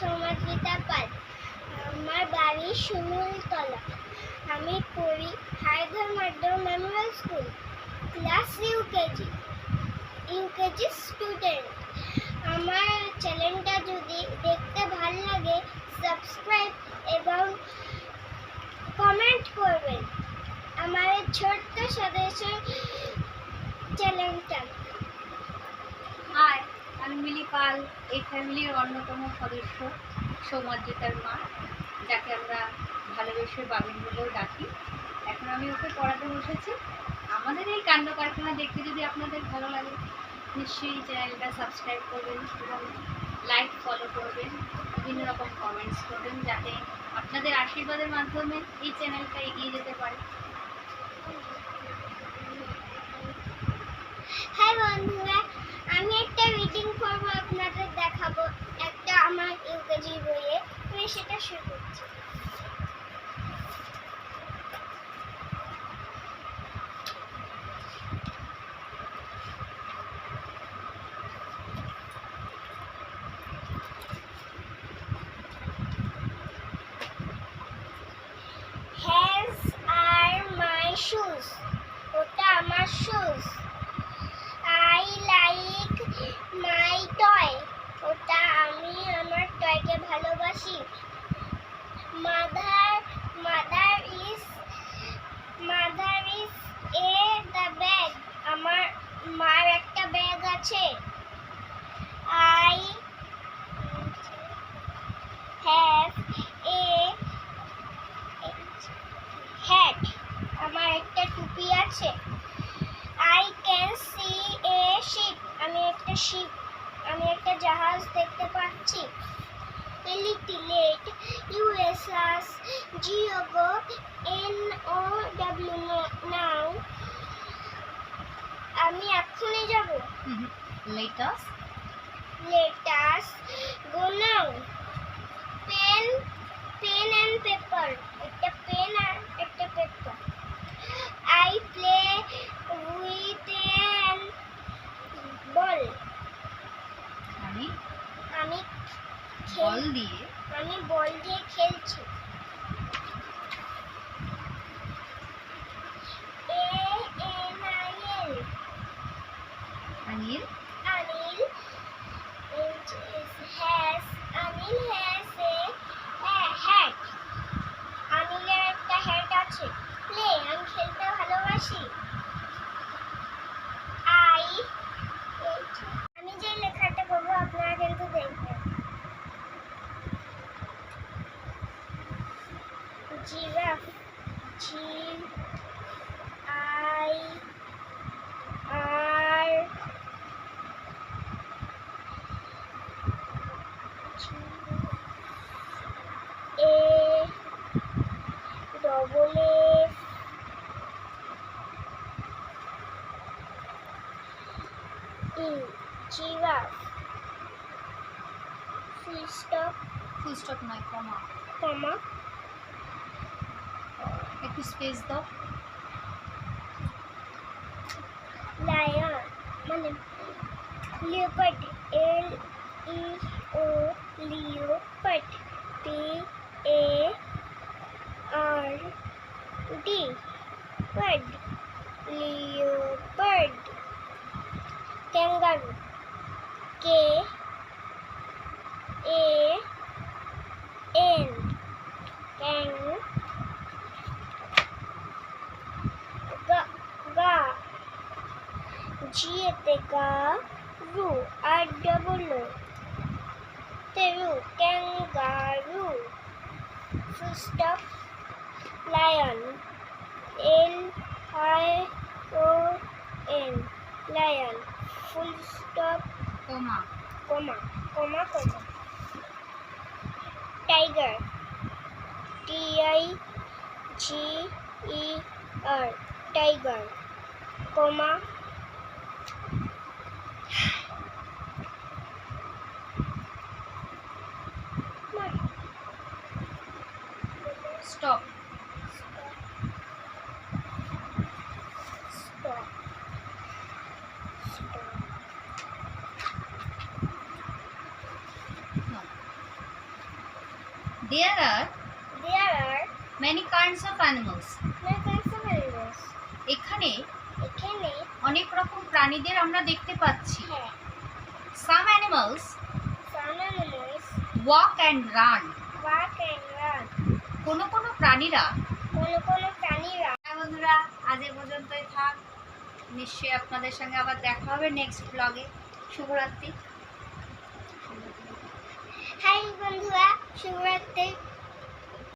সমাজিতা পাল। আমার বাড়ি শিমুলতলা আমি পড়ি হায়দার মাধ্যম memorial school class UKG UKG student আমার চ্যানেলটা যদি দেখতে ভালো লাগে সাবস্ক্রাইব এবং কমেন্ট করবেন। আমার ছোট্ট সদস্য চ্যানেলটা আমি মিলি পাল, এই ফ্যামিলির অন্যতম সদস্য সৌমার্জিতার মা, যাকে আমরা ভালোবেসে বাবিন বলেও ডাকি। এখন আমি ওকে পড়াতে বসেছি। আমাদের এই কাণ্ড কারখানা দেখতে যদি আপনাদের ভালো লাগে, নিশ্চয়ই চ্যানেলটা সাবস্ক্রাইব করবেন এবং লাইক ফলো করবেন, বিভিন্ন রকম কমেন্টস করবেন, যাতে আপনাদের আশীর্বাদের মাধ্যমে এই চ্যানেলটা এগিয়ে যেতে পারে। হ্যাঁ বন্ধুরা আমি একটা রিডিং করব আপনাদের দেখাবো একটা ইউকেজি বইয়ে আমি সেটা শুরু করছি Hands are my shoes. ওটা আমার shoes. I like my toy. ওটা আমি আমার টয়কে ভালোবাসি mother mother is mother is a the bag আমার মার একটা ব্যাগ আছে আই হ্যাভ এ হ্যাট আমার একটা টুপি আছে I can see a ship আমি একটা শিপ আমি একটা জাহাজ দেখতে পাচ্ছি। এলিটিলেট ইউএসএস জিওগো এন ও ডাব্লিউ নাও আমি এক্ষুনি যাব। Let us let us বল খেল দিয়ে ফুল স্টপ ফুল স্টপ নয় কমা কমা একটু স্পেস দাও লায়ন মানে leopard L E O leopard P A জিয়েতে গা রু R double তেরু kangaroo. Full stop lion L I O N lion full stop comma. Comma comma comma. Tiger T I G E R tiger comma Stop. Stop. There are There are many kinds of animals many kinds of animals. এখানে এখানে অনেক রকম প্রাণীদের আমরা দেখতে পাচ্ছি। হ্যাঁ। Some animals some animals walk and run walk and run. কোনো কোনো প্রাণীরা কোনো কোনো প্রাণীরা হ্যাঁ বন্ধুরা আজ এ পর্যন্তই থাক। নিশ্চয়ই আপনাদের সঙ্গে আবার দেখা হবে নেক্সট ব্লগে শুভরাত্রি। হাই বন্ধুরা শুভরাত্রি